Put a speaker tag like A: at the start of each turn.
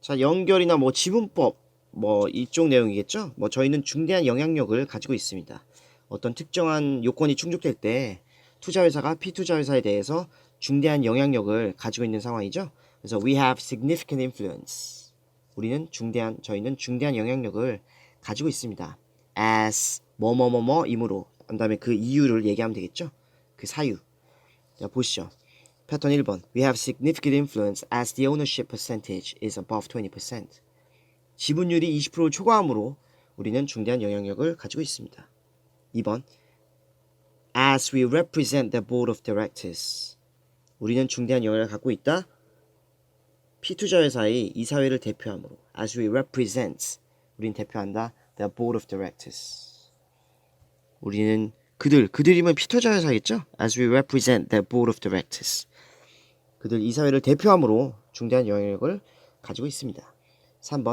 A: 자, 연결이나 뭐 지분법 뭐 이쪽 내용이겠죠? 뭐 저희는 중대한 영향력을 가지고 있습니다. 어떤 특정한 요건이 충족될 때 투자회사가 피투자회사에 대해서 중대한 영향력을 가지고 있는 상황이죠. 그래서 we have significant influence. 우리는 중대한 저희는 중대한 영향력을 가지고 있습니다. as 뭐뭐뭐뭐이므로 그다음에 그 이유를 얘기하면 되겠죠. 그 사유. 자 보시죠. 패턴 1번. We have significant influence as the ownership percentage is above 20%. 지분율이 20%를 초과함으로 우리는 중대한 영향력을 가지고 있습니다. 2번. As we represent the board of directors. 우리는 중대한 영향을 갖고 있다. 피투자 회사의 이사회를 대표함으로 as we represent 우리는 대표한다 the board of directors. 우리는 그들 그들이면 피투자 회사겠죠? as we represent the board of directors. 그들 이사회를 대표함으로 중대한 영향력을 가지고 있습니다. 3번